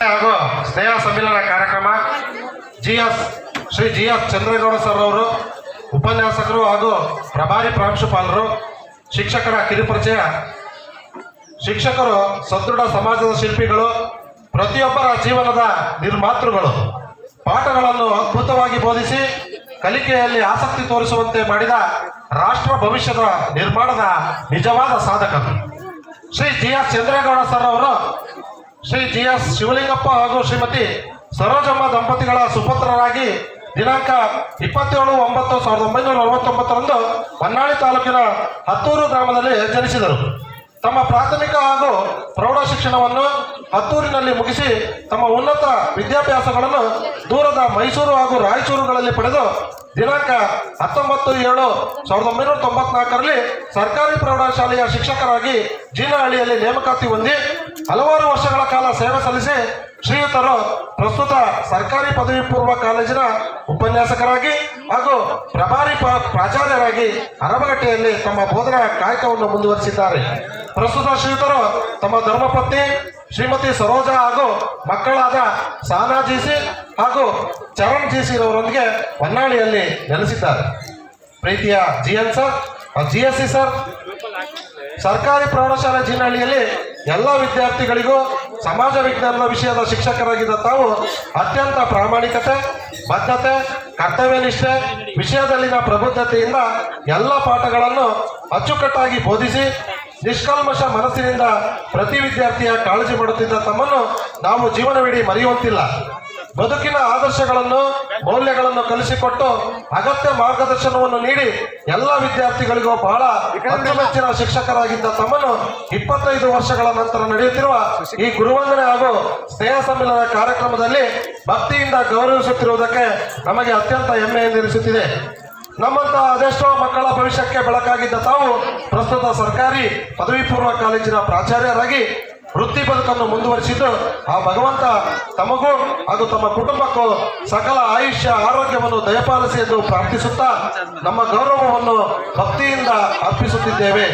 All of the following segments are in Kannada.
ಹಾಗೂ ಸ್ನೇಹ ಸಮ್ಮಿಲನ ಕಾರ್ಯಕ್ರಮ G S Shri G S Chandregowda sir ಅವರು ಉಪನ್ಯಾಸಕರು ಹಾಗೂ ಪ್ರಭಾರಿ ಪ್ರಾಂಶುಪಾಲರು, ಶಿಕ್ಷಕರ ಕಿರುಪರಿಚಯ. ಶಿಕ್ಷಕರು ಸದೃಢ ಸಮಾಜದ ಶಿಲ್ಪಿಗಳು, ಪ್ರತಿಯೊಬ್ಬರ ಜೀವನದ ನಿರ್ಮಾತೃಗಳು. ಪಾಠಗಳನ್ನು ಅದ್ಭುತವಾಗಿ ಬೋಧಿಸಿ, ಕಲಿಕೆಯಲ್ಲಿ ಆಸಕ್ತಿ ತೋರಿಸುವಂತೆ ಮಾಡಿದ ರಾಷ್ಟ್ರ ಭವಿಷ್ಯದ ನಿರ್ಮಾಣದ ನಿಜವಾದ ಸಾಧಕರು. Shri G S Chandregowda sir ಅವರು ಶ್ರೀ ಜಿ ಎಸ್ ಶಿವಲಿಂಗಪ್ಪ ಹಾಗೂ ಶ್ರೀಮತಿ ಸರೋಜಮ್ಮ ದಂಪತಿಗಳ ಸುಪುತ್ರರಾಗಿ ದಿನಾಂಕ ಇಪ್ಪತ್ತೇಳು ಒಂಬತ್ತು ಸಾವಿರದ ಒಂಬೈನೂರ ನಲವತ್ತೊಂಬತ್ತರಂದು ಹೊನ್ನಾಳಿ ತಾಲೂಕಿನ ಹತ್ತೂರು ಗ್ರಾಮದಲ್ಲಿ ಜನಿಸಿದರು. ತಮ್ಮ ಪ್ರಾಥಮಿಕ ಹಾಗೂ ಪ್ರೌಢ ಶಿಕ್ಷಣವನ್ನು ಹತ್ತೂರಿನಲ್ಲಿ ಮುಗಿಸಿ ತಮ್ಮ ಉನ್ನತ ವಿದ್ಯಾಭ್ಯಾಸಗಳನ್ನು ದೂರದ ಮೈಸೂರು ಹಾಗೂ ರಾಯಚೂರುಗಳಲ್ಲಿ ಪಡೆದು ದಿನಾಂಕ ಹತ್ತೊಂಬತ್ತು ಏಳು ಸಾವಿರದ ಒಂಬೈನೂರ ತೊಂಬತ್ನಾಲ್ಕರಲ್ಲಿ ಸರ್ಕಾರಿ ಪ್ರೌಢಶಾಲೆಯ ಶಿಕ್ಷಕರಾಗಿ ಜೀನಹಳ್ಳಿಯಲ್ಲಿ ನೇಮಕಾತಿ ಹೊಂದಿ ಹಲವಾರು ವರ್ಷಗಳ ಕಾಲ ಸೇವೆ ಸಲ್ಲಿಸಿ ಶ್ರೀಯುತರು ಪ್ರಸ್ತುತ ಸರ್ಕಾರಿ ಪದವಿ ಪೂರ್ವ ಕಾಲೇಜಿನ ಉಪನ್ಯಾಸಕರಾಗಿ ಹಾಗೂ ಪ್ರಭಾರಿ ಪ್ರಾಚಾರ್ಯರಾಗಿ ಅರಬಗಟ್ಟೆಯಲ್ಲಿ ತಮ್ಮ ಬೋಧನಾ ಕಾಯಕವನ್ನು ಮುಂದುವರಿಸಿದ್ದಾರೆ. ಪ್ರಸ್ತುತ ಶ್ರೀಯುತರು ತಮ್ಮ ಧರ್ಮಪತ್ನಿ ಶ್ರೀಮತಿ ಸರೋಜಾ ಹಾಗೂ ಮಕ್ಕಳಾದ ಸಾನಾ ಜೀಸಿ ಹಾಗೂ ಚರಣ್ ಜೀಸಿರವರೊಂದಿಗೆ ಹೊನ್ನಾಳಿಯಲ್ಲಿ ನೆಲೆಸಿದ್ದಾರೆ. ಪ್ರೀತಿಯ G N sir G S C sir ಸರ್ಕಾರಿ ಪ್ರೌಢಶಾಲಾ ಜೀನಹಳ್ಳಿಯಲ್ಲಿ ಎಲ್ಲ ವಿದ್ಯಾರ್ಥಿಗಳಿಗೂ ಸಮಾಜ ವಿಜ್ಞಾನದ ವಿಷಯದ ಶಿಕ್ಷಕರಾಗಿದ್ದ ತಾವು ಅತ್ಯಂತ ಪ್ರಾಮಾಣಿಕತೆ, ಬದ್ಧತೆ ಕರ್ತವ್ಯ ನಿಷ್ಠೆ ವಿಷಯದಲ್ಲಿನ ಪ್ರಬುದ್ಧತೆಯಿಂದ ಎಲ್ಲ ಪಾಠಗಳನ್ನು ಅಚ್ಚುಕಟ್ಟಾಗಿ ಬೋಧಿಸಿ ನಿಷ್ಕಲ್ಮಶ ಮನಸ್ಸಿನಿಂದ ಪ್ರತಿ ವಿದ್ಯಾರ್ಥಿಯ ಕಾಳಜಿ ಮಾಡುತ್ತಿದ್ದ ತಮ್ಮನ್ನು ನಾವು ಜೀವನವಿಡೀ ಮರೆಯುವಂತಿಲ್ಲ. ಬದುಕಿನ ಆದರ್ಶಗಳನ್ನು, ಮೌಲ್ಯಗಳನ್ನು ಕಲಿಸಿಕೊಟ್ಟು ಅಗತ್ಯ ಮಾರ್ಗದರ್ಶನವನ್ನು ನೀಡಿ ಎಲ್ಲ ವಿದ್ಯಾರ್ಥಿಗಳಿಗೂ ಬಹಳ ಅಚ್ಚುಮೆಚ್ಚಿನ ಶಿಕ್ಷಕರಾಗಿದ್ದ ತಮ್ಮನ್ನು ಇಪ್ಪತ್ತೈದು ವರ್ಷಗಳ ನಂತರ ನಡೆಯುತ್ತಿರುವ ಈ ಗುರುವಂದನೆ ಹಾಗೂ ಸ್ನೇಹ ಸಮ್ಮೇಳನ ಕಾರ್ಯಕ್ರಮದಲ್ಲಿ ಭಕ್ತಿಯಿಂದ ಗೌರವಿಸುತ್ತಿರುವುದಕ್ಕೆ ನಮಗೆ ಅತ್ಯಂತ ಹೆಮ್ಮೆ ಎಂದೆನಿಸುತ್ತಿದೆ ನಮ್ಮಂತಹ ಅದೆಷ್ಟೋ ಮಕ್ಕಳ ಭವಿಷ್ಯಕ್ಕೆ ಬೆಳಕಾಗಿದ್ದ ತಾವು ಪ್ರಸ್ತುತ ಸರ್ಕಾರಿ ಪದವಿ ಪೂರ್ವ ಕಾಲೇಜಿನ ಪ್ರಾಚಾರ್ಯರಾಗಿ ವೃತ್ತಿ ಬದುಕನ್ನು ಮುಂದುವರಿಸಿದ್ದು ಆ ಭಗವಂತ ತಮಗೂ ಹಾಗೂ ತಮ್ಮ ಕುಟುಂಬಕ್ಕೂ ಸಕಲ ಆಯುಷ್ಯ, ಆರೋಗ್ಯವನ್ನು ದಯಪಾಲಿಸಿ ಎಂದು ಪ್ರಾರ್ಥಿಸುತ್ತಾ ನಮ್ಮ ಗೌರವವನ್ನು ಭಕ್ತಿಯಿಂದ ಅರ್ಪಿಸುತ್ತಿದ್ದೇವೆ.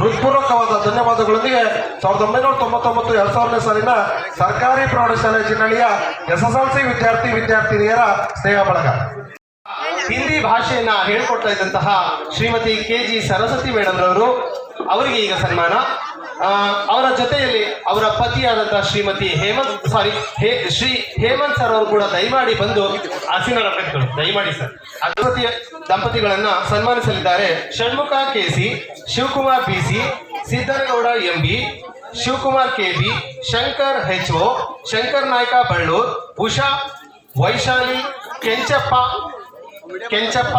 ಹೃತ್ಪೂರ್ವಕವಾದ ಧನ್ಯವಾದಗಳೊಂದಿಗೆ ಸಾವಿರದ ಒಂಬೈನೂರ ತೊಂಬತ್ತೊಂಬತ್ತು, ಎರಡ್ ಸಾವಿರನೇ ಸಾಲಿನ ಸರ್ಕಾರಿ ಪ್ರೌಢಶಾಲೆ ಜಿನ್ನಳಿಯ ಎಸ್ಎಸ್ಎಲ್ಸಿ ವಿದ್ಯಾರ್ಥಿ, ವಿದ್ಯಾರ್ಥಿನಿಯರ ಸ್ನೇಹ ಬಳಗ. ಹಿಂದಿ ಭಾಷೆಯನ್ನ ಹೇಳ್ಕೊಡ್ತಾ ಇದ್ದಂತಹ Shrimati K G Saraswati madam ರವರು ಅವರಿಗೆ ಈಗ ಸನ್ಮಾನ. ಅವರ ಜೊತೆಯಲ್ಲಿ ಅವರ ಪತಿಯಾದಂತಹ ಶ್ರೀಮತಿ ಹೇಮಂತ್ ಸಾರಿ ಹೇ, ಶ್ರೀ ಹೇಮಂತ್ ಸರ್ ಅವರು ಕೂಡ ದಯಮಾಡಿ ಬಂದು ಆಸೀನರ ಅಭ್ಯರ್ಥಿಗಳು, ದಯಮಾಡಿ ಸರ್. ಅದ್ಭುತ ದಂಪತಿಗಳನ್ನ ಸನ್ಮಾನಿಸಲಿದ್ದಾರೆ Shanmukha K C Shivakumar B C Siddanagowda M B Shivakumar K B Shankar H O Shankar Naik Ballur, Usha, Vaishali, Kenchappa Kenchappa.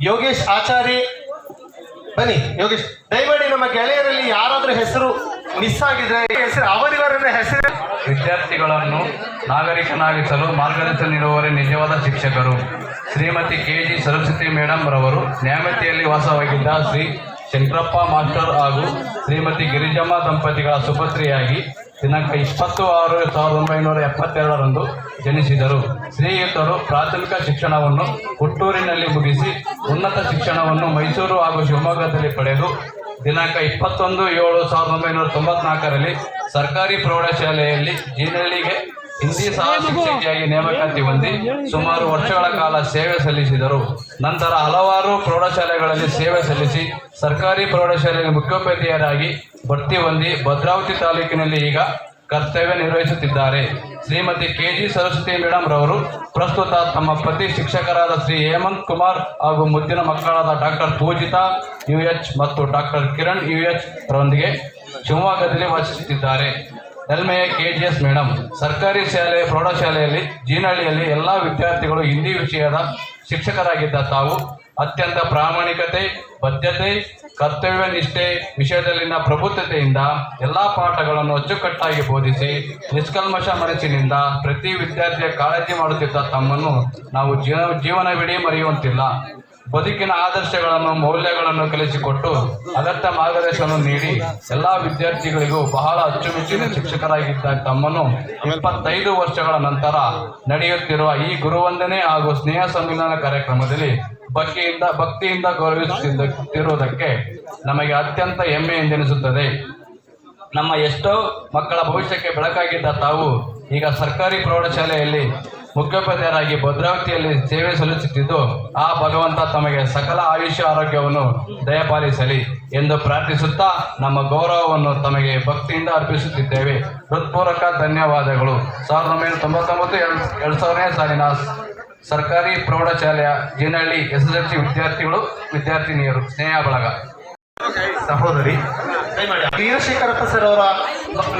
Yogesh Achari. ಬನ್ನಿ, ಯೋಗೇಶ್. ದಯಮಾಡಿ ನಮ್ಮ ಗೆಳೆಯರಲ್ಲಿ ಯಾರಾದ್ರೂ ಹೆಸರು ಮಿಸ್ ಆಗಿದ್ರೆ, ಹೆಸರು ಅವರಿವರನ್ನ ಹೆಸರು. ವಿದ್ಯಾರ್ಥಿಗಳನ್ನು ನಾಗರಿಕನಾಗಿಸಲು ಮಾರ್ಗದರ್ಶನ ನೀಡುವವರೇ ನಿಜವಾದ ಶಿಕ್ಷಕರು. Shrimati K G Saraswati madam ರವರು ನ್ಯಾಮತಿಯಲ್ಲಿ ವಾಸವಾಗಿದ್ದ ಶ್ರೀ ಶಂಕರಪ್ಪ ಮಾಸ್ಟರ್ ಹಾಗೂ ಶ್ರೀಮತಿ ಗಿರಿಜಮ್ಮ ದಂಪತಿಗಳ ಸುಪತ್ರಿಯಾಗಿ ದಿನಾಂಕ ಇಪ್ಪತ್ತು ಆರು ಸಾವಿರದ ಒಂಬೈನೂರ ಎಪ್ಪತ್ತೆರಡರಂದು ಜನಿಸಿದರು. ಶ್ರೀಯುತರು ಪ್ರಾಥಮಿಕ ಶಿಕ್ಷಣವನ್ನು ಹುಟ್ಟೂರಿನಲ್ಲಿ ಮುಗಿಸಿ ಉನ್ನತ ಶಿಕ್ಷಣವನ್ನು ಮೈಸೂರು ಹಾಗೂ ಶಿವಮೊಗ್ಗದಲ್ಲಿ ಪಡೆದು ದಿನಾಂಕ ಇಪ್ಪತ್ತೊಂದು ಏಳು ಸಾವಿರದ ಒಂಬೈನೂರ ತೊಂಬತ್ನಾಲ್ಕರಲ್ಲಿ ಸರ್ಕಾರಿ ಪ್ರೌಢಶಾಲೆಯಲ್ಲಿ ಜೀನಹಳ್ಳಿಗೆ ಹಿಂದಿ ಶಿಕ್ಷಕಿಯಾಗಿ ನೇಮಕಾತಿ ಹೊಂದಿ ಸುಮಾರು ವರ್ಷಗಳ ಕಾಲ ಸೇವೆ ಸಲ್ಲಿಸಿದರು. ನಂತರ ಹಲವಾರು ಪ್ರೌಢಶಾಲೆಗಳಲ್ಲಿ ಸೇವೆ ಸಲ್ಲಿಸಿ ಸರ್ಕಾರಿ ಪ್ರೌಢಶಾಲೆಯಲ್ಲಿ ಮುಖ್ಯೋಪಾಧ್ಯಾಯರಾಗಿ ಭರ್ತಿ ಹೊಂದಿ ಭದ್ರಾವತಿ ತಾಲೂಕಿನಲ್ಲಿ ಈಗ ಕರ್ತವ್ಯ ನಿರ್ವಹಿಸುತ್ತಿದ್ದಾರೆ. Shrimati K G Saraswati madam ರವರು ಪ್ರಸ್ತುತ ತಮ್ಮ ಪತಿ ಶಿಕ್ಷಕರಾದ ಶ್ರೀ ಹೇಮಂತ್ ಕುಮಾರ್ ಹಾಗೂ ಮುದ್ದಿನ ಮಕ್ಕಳಾದ ಡಾಕ್ಟರ್ ಪೂಜಿತಾ, ಯು ಎಚ್ ಮತ್ತು ಡಾಕ್ಟರ್ ಕಿರಣ್, ಯು ಎಚ್ ರೊಂದಿಗೆ ಶಿವಮೊಗ್ಗದಲ್ಲಿ ವಾಸಿಸುತ್ತಿದ್ದಾರೆ. ಎಲ್ಮೆಯ ಕೆ ಜಿ ಎಸ್ ಮೇಡಮ್ ಸರ್ಕಾರಿ ಶಾಲೆ ಪ್ರೌಢಶಾಲೆಯಲ್ಲಿ ಜೀನಹಳ್ಳಿಯಲ್ಲಿ ಎಲ್ಲ ವಿದ್ಯಾರ್ಥಿಗಳು ಹಿಂದಿ ವಿಷಯದ ಶಿಕ್ಷಕರಾಗಿದ್ದ ತಾವು. ಅತ್ಯಂತ ಪ್ರಾಮಾಣಿಕತೆ, ಬದ್ಧತೆ, ಕರ್ತವ್ಯ ನಿಷ್ಠೆ ವಿಷಯದಲ್ಲಿನ ಪ್ರಬುದ್ಧತೆಯಿಂದ ಎಲ್ಲ ಪಾಠಗಳನ್ನು ಅಚ್ಚುಕಟ್ಟಾಗಿ ಬೋಧಿಸಿ, ನಿಷ್ಕಲ್ಮಶ ಮನಸ್ಸಿನಿಂದ ಪ್ರತಿ ವಿದ್ಯಾರ್ಥಿಯ ಕಾಳಜಿ ಮಾಡುತ್ತಿದ್ದ ತಮ್ಮನ್ನು ನಾವು ಜೀವ ಜೀವನವಿಡೀ ಮರೆಯುವಂತಿಲ್ಲ. ಬದುಕಿನ ಆದರ್ಶಗಳನ್ನು, ಮೌಲ್ಯಗಳನ್ನು ಕಲಿಸಿಕೊಟ್ಟು ಅಗತ್ಯ ಮಾರ್ಗದರ್ಶನ ನೀಡಿ ಎಲ್ಲಾ ವಿದ್ಯಾರ್ಥಿಗಳಿಗೂ ಬಹಳ ಅಚ್ಚುಮೆಚ್ಚಿನ ಶಿಕ್ಷಕರಾಗಿದ್ದ ತಮ್ಮನ್ನು ಇಪ್ಪತ್ತೈದು ವರ್ಷಗಳ ನಂತರ ನಡೆಯುತ್ತಿರುವ ಈ ಗುರುವಂದನೆ ಹಾಗೂ ಸ್ನೇಹ ಸಮ್ಮಿಲನ ಕಾರ್ಯಕ್ರಮದಲ್ಲಿ ಭಕ್ತಿಯಿಂದ ಭಕ್ತಿಯಿಂದ ಗೌರವಿಸುತ್ತಿರುವುದಕ್ಕೆ ನಮಗೆ ಅತ್ಯಂತ ಹೆಮ್ಮೆ ಎಂದೆನಿಸುತ್ತದೆ. ನಮ್ಮ ಎಷ್ಟೋ ಮಕ್ಕಳ ಭವಿಷ್ಯಕ್ಕೆ ಬೆಳಕಾಗಿದ್ದ ತಾವು ಈಗ ಸರ್ಕಾರಿ ಪ್ರೌಢಶಾಲೆಯಲ್ಲಿ ಮುಖ್ಯೋಪಾಧ್ಯಾಯರಾಗಿ ಭದ್ರಾವತಿಯಲ್ಲಿ ಸೇವೆ ಸಲ್ಲಿಸುತ್ತಿದ್ದು ಆ ಭಗವಂತ ತಮಗೆ ಸಕಲ ಆಯುಷ್ಯ ಆರೋಗ್ಯವನ್ನು ದಯಪಾಲಿಸಲಿ ಎಂದು ಪ್ರಾರ್ಥಿಸುತ್ತಾ ನಮ್ಮ ಗೌರವವನ್ನು ತಮಗೆ ಭಕ್ತಿಯಿಂದ ಅರ್ಪಿಸುತ್ತಿದ್ದೇವೆ. ಹೃತ್ಪೂರ್ವಕ ಧನ್ಯವಾದಗಳು. ಸಾವಿರದ ಒಂಬೈನೂರ ತೊಂಬತ್ತೊಂಬತ್ತು ಎರಡು ಎರಡು ಸಾವಿರನೇ ಸಾಲಿನ ಸರ್ಕಾರಿ ಪ್ರೌಢಶಾಲೆಯ Jinahalli S S L C ವಿದ್ಯಾರ್ಥಿಗಳು ವಿದ್ಯಾರ್ಥಿನಿಯರು ಸ್ನೇಹ ಬಳಗ. ಸಹೋದರಿ ವೀರಶೇಖರಪ್ಪ ಸರ್ ಅವರ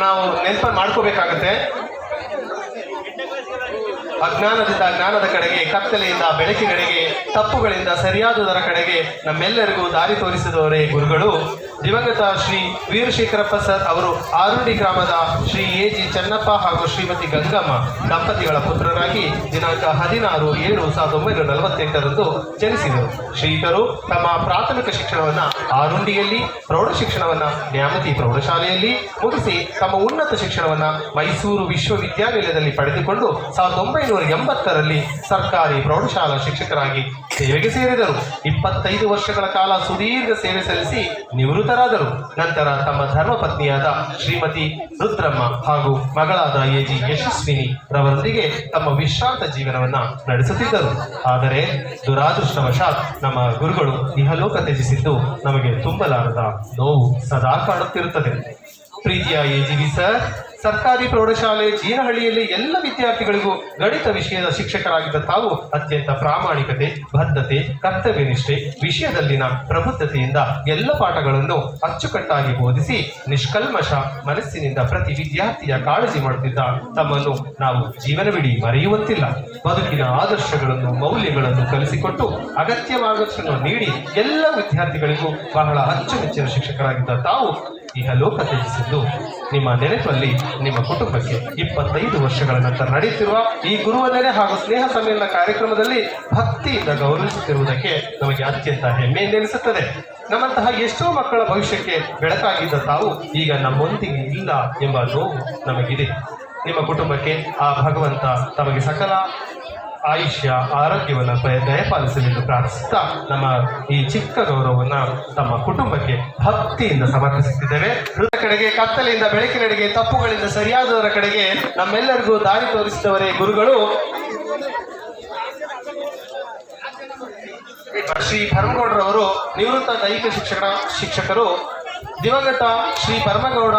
ನಾವು ನೆನಪು ಮಾಡ್ಕೋಬೇಕಾಗತ್ತೆ. ಅಜ್ಞಾನದಿಂದ ಜ್ಞಾನದ ಕಡೆಗೆ, ಕತ್ತಲೆಯಿಂದ ಬೆಳಕಿನಡೆಗೆ, ತಪ್ಪುಗಳಿಂದ ಸರಿಯಾದುದರ ಕಡೆಗೆ ನಮ್ಮೆಲ್ಲರಿಗೂ ದಾರಿ ತೋರಿಸಿದವರೇ ಗುರುಗಳು. ದಿವಂಗತ ಶ್ರೀ ವೀರಶೇಖರಪ್ಪ ಸರ್ ಅವರು ಆರುಡಿ ಗ್ರಾಮದ ಶ್ರೀ ಎ ಜಿ ಚನ್ನಪ್ಪ ಹಾಗೂ ಶ್ರೀಮತಿ ಗಂಗಮ್ಮ ದಂಪತಿಗಳ ಪುತ್ರರಾಗಿ ದಿನಾಂಕ ಹದಿನಾರು ಏಳು ಸಾವಿರದ ಒಂಬೈನೂರ ನಲವತ್ತೆಂಟರಂದು ಜನಿಸಿದರು. ಶ್ರೀಕರು ತಮ್ಮ ಪ್ರಾಥಮಿಕ ಶಿಕ್ಷಣವನ್ನ ಆರುಂಡಿಯಲ್ಲಿ, ಪ್ರೌಢ ಶಿಕ್ಷಣವನ್ನು ನ್ಯಾಮತಿ ಪ್ರೌಢಶಾಲೆಯಲ್ಲಿ ಮುಗಿಸಿ ತಮ್ಮ ಉನ್ನತ ಶಿಕ್ಷಣವನ್ನು ಮೈಸೂರು ವಿಶ್ವವಿದ್ಯಾನಿಲಯದಲ್ಲಿ ಪಡೆದುಕೊಂಡು ಸಾವಿರದ ಒಂಬೈನೂರ ಎಂಬತ್ತರಲ್ಲಿ ಸರ್ಕಾರಿ ಪ್ರೌಢಶಾಲಾ ಶಿಕ್ಷಕರಾಗಿ ಸೇವೆಗೆ ಸೇರಿದರು. ಇಪ್ಪತ್ತೈದು ವರ್ಷಗಳ ಕಾಲ ಸುದೀರ್ಘ ಸೇವೆ ಸಲ್ಲಿಸಿ ನಿವೃತ್ತರಾದರು. ನಂತರ ತಮ್ಮ ಧರ್ಮಪತ್ನಿಯಾದ ಶ್ರೀಮತಿ ರುದ್ರಮ್ಮ ಹಾಗೂ ಮಗಳಾದ ಎ ಯಶಸ್ವಿನಿ ರವರೊಂದಿಗೆ ತಮ್ಮ ವಿಶ್ರಾಂತ ಜೀವನವನ್ನ ನಡೆಸುತ್ತಿದ್ದರು. ಆದರೆ ದುರಾದೃಷ್ಟವಶಾತ್ ನಮ್ಮ ಗುರುಗಳು ಇಹಲೋಕ ತ್ಯಜಿಸಿದ್ದು ನಮಗೆ ತುಂಬಲಾರದ ನೋವು ಸದಾ ಕಾಡುತ್ತಿರುತ್ತದೆ. ಪ್ರೀತಿಯ ಎ ಜಿ ವಿ ಸರ್ ಸರ್ಕಾರಿ ಪ್ರೌಢಶಾಲೆ ಜೀನಹಳ್ಳಿಯಲ್ಲಿ ಎಲ್ಲ ವಿದ್ಯಾರ್ಥಿಗಳಿಗೂ ಗಣಿತ ವಿಷಯದ ಶಿಕ್ಷಕರಾಗಿದ್ದ ತಾವು ಅತ್ಯಂತ ಪ್ರಾಮಾಣಿಕತೆ, ಬದ್ಧತೆ, ಕರ್ತವ್ಯನಿಷ್ಠೆ ವಿಷಯದಲ್ಲಿನ ಪ್ರಬುದ್ಧತೆಯಿಂದ ಎಲ್ಲ ಪಾಠಗಳನ್ನು ಅಚ್ಚುಕಟ್ಟಾಗಿ ಬೋಧಿಸಿ ನಿಷ್ಕಲ್ಮಶ ಮನಸ್ಸಿನಿಂದ ಪ್ರತಿ ವಿದ್ಯಾರ್ಥಿಯ ಕಾಳಜಿ ಮಾಡುತ್ತಿದ್ದ ತಮ್ಮನ್ನು ನಾವು ಜೀವನವಿಡೀ ಮರೆಯುವಂತಿಲ್ಲ. ಬದುಕಿನ ಆದರ್ಶಗಳನ್ನು, ಮೌಲ್ಯಗಳನ್ನು ಕಲಿಸಿಕೊಟ್ಟು ಅಗತ್ಯವಾದಷ್ಟನ್ನು ನೀಡಿ ಎಲ್ಲ ವಿದ್ಯಾರ್ಥಿಗಳಿಗೂ ಬಹಳ ಅಚ್ಚುಮೆಚ್ಚಿನ ಶಿಕ್ಷಕರಾಗಿದ್ದ ತಾವು ಇಹ ಲೋಕ ತ್ಯಜಿಸಿದ್ದು. ನಿಮ್ಮ ನೆನಪಲ್ಲಿ, ನಿಮ್ಮ ಕುಟುಂಬಕ್ಕೆ ಇಪ್ಪತ್ತೈದು ವರ್ಷಗಳ ನಂತರ ನಡೆಯುತ್ತಿರುವ ಈ ಗುರುವಂದನೆ ಹಾಗೂ ಸ್ನೇಹ ಸಮ್ಮೇಳನ ಕಾರ್ಯಕ್ರಮದಲ್ಲಿ ಭಕ್ತಿಯಿಂದ ಗೌರವಿಸುತ್ತಿರುವುದಕ್ಕೆ ನಮಗೆ ಅತ್ಯಂತ ಹೆಮ್ಮೆಯೆನ್ನಿಸುತ್ತದೆ ನಮ್ಮಂತಹ ಎಷ್ಟೋ ಮಕ್ಕಳ ಭವಿಷ್ಯಕ್ಕೆ ಬೆಳಕಾಗಿದ್ದ ತಾವು ಈಗ ನಮ್ಮೊಂದಿಗೆ ಇಲ್ಲ ಎಂಬ ನೋವು ನಮಗಿದೆ. ನಿಮ್ಮ ಕುಟುಂಬಕ್ಕೆ ಆ ಭಗವಂತ ತಮಗೆ ಸಕಲ ಆಯುಷ್ಯ, ಆರೋಗ್ಯವನ್ನು ದಯಪಾಲಿಸಲಿ ದಯಪಾಲಿಸಲೆಂದು ಪ್ರಾರ್ಥಿಸುತ್ತಾ ನಮ್ಮ ಈ ಚಿಕ್ಕ ಗೌರವವನ್ನು ತಮ್ಮ ಕುಟುಂಬಕ್ಕೆ ಭಕ್ತಿಯಿಂದ ಸಮರ್ಪಿಸುತ್ತಿದ್ದೇವೆ. ಹೃದಯ ಕಡೆಗೆ, ಕತ್ತಲೆಯಿಂದ ಬೆಳಕಿನಡೆಗೆ ತಪ್ಪುಗಳಿಂದ ಸರಿಯಾದವರ ಕಡೆಗೆ ನಮ್ಮೆಲ್ಲರಿಗೂ ದಾರಿ ತೋರಿಸಿದವರೇ ಗುರುಗಳು. ಶ್ರೀ ಭರಮಗೌಡರವರು ನಿವೃತ್ತ ದೈಹಿಕ ಶಿಕ್ಷಣ ಶಿಕ್ಷಕರು. ದಿವಂಗತ ಶ್ರೀ ಪರಮಗೌಡ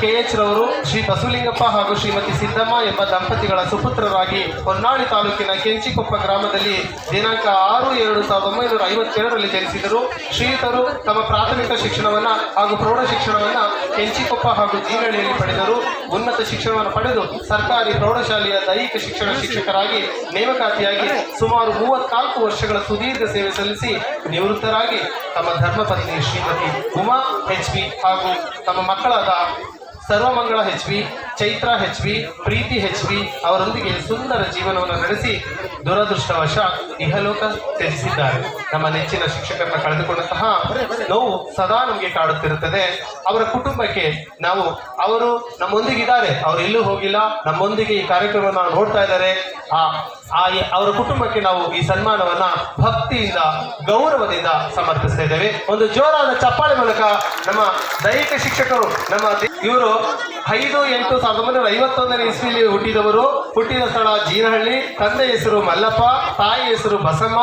ಕೆ ಎಚ್ ರವರು ಶ್ರೀ ಬಸವಲಿಂಗಪ್ಪ ಹಾಗೂ ಶ್ರೀಮತಿ ಸಿದ್ದಮ್ಮ ಎಂಬ ದಂಪತಿಗಳ ಸುಪುತ್ರರಾಗಿ ಹೊನ್ನಾಳಿ ತಾಲೂಕಿನ ಕೆಂಚಿಕೊಪ್ಪ ಗ್ರಾಮದಲ್ಲಿ ದಿನಾಂಕ ಆರು ಎರಡು ಸಾವಿರದ ಒಂಬೈನೂರ ಐವತ್ತೆರಡರಲ್ಲಿ ಜನಿಸಿದರು. ಶ್ರೀಯುತರು ತಮ್ಮ ಪ್ರಾಥಮಿಕ ಶಿಕ್ಷಣವನ್ನು ಹಾಗೂ ಪ್ರೌಢ ಶಿಕ್ಷಣವನ್ನು ಕೆಂಚಿಕೊಪ್ಪ ಹಾಗೂ ಜೀನಹಳ್ಳಿಯಲ್ಲಿ ಪಡೆದರು. ಉನ್ನತ ಶಿಕ್ಷಣವನ್ನು ಪಡೆದು ಸರ್ಕಾರಿ ಪ್ರೌಢಶಾಲೆಯ ದೈಹಿಕ ಶಿಕ್ಷಣ ಶಿಕ್ಷಕರಾಗಿ ನೇಮಕಾತಿಯಾಗಿ ಸುಮಾರು ಮೂವತ್ನಾಲ್ಕು ವರ್ಷಗಳ ಸುದೀರ್ಘ ಸೇವೆ ಸಲ್ಲಿಸಿ ನಿವೃತ್ತರಾಗಿ ತಮ್ಮ ಧರ್ಮಪತ್ನಿ ಶ್ರೀಮತಿ ಉಮಾ ಎಚ್ ಹಾಗೂ ತಮ್ಮ ಮಕ್ಕಳಾದ Sarvamangala H B Chaitra H B Preethi H B ಅವರೊಂದಿಗೆ ಸುಂದರ ಜೀವನವನ್ನು ನಡೆಸಿ ದುರದೃಷ್ಟವಶ ಇಹಲೋಕ ತ್ಯಜಿಸಿದ್ದಾರೆ. ನಮ್ಮ ನೆಚ್ಚಿನ ಶಿಕ್ಷಕರನ್ನ ಕಳೆದುಕೊಂಡಂತಹ ನೋವು ಸದಾ ನಮಗೆ ಕಾಡುತ್ತಿರುತ್ತದೆ. ಅವರ ಕುಟುಂಬಕ್ಕೆ ನಾವು, ಅವರು ನಮ್ಮೊಂದಿಗಿದ್ದಾರೆ. ಅವರು ಎಲ್ಲೂ ಹೋಗಿಲ್ಲ. ನಮ್ಮೊಂದಿಗೆ ಈ ಕಾರ್ಯಕ್ರಮವನ್ನು ನೋಡ್ತಾ ಇದ್ದಾರೆ. ಆ ಆ, ಅವರ ಕುಟುಂಬಕ್ಕೆ ನಾವು ಈ ಸನ್ಮಾನವನ್ನ ಭಕ್ತಿಯಿಂದ, ಗೌರವದಿಂದ ಸಮರ್ಪಿಸ್ತಾ ಇದ್ದೇವೆ. ಒಂದು ಜೋರಾದ ಚಪ್ಪಾಳೆ ಮೂಲಕ ನಮ್ಮ ದೈಹಿಕ ಶಿಕ್ಷಕರು, ನಮ್ಮ ಇವರು ಐದು ಎಂಟು ಸಾವಿರದ ಒಂಬೈನೂರ ಐವತ್ತೊಂದನೇ ಇಸ್ವಿಲಿ ಹುಟ್ಟಿದವರು. ಹುಟ್ಟಿದ ಸ್ಥಳ ಜೀನಹಳ್ಳಿ. ತಂದೆ ಹೆಸರು ಮಲ್ಲಪ್ಪ, ತಾಯಿ ಹೆಸರು ಬಸಮ್ಮ.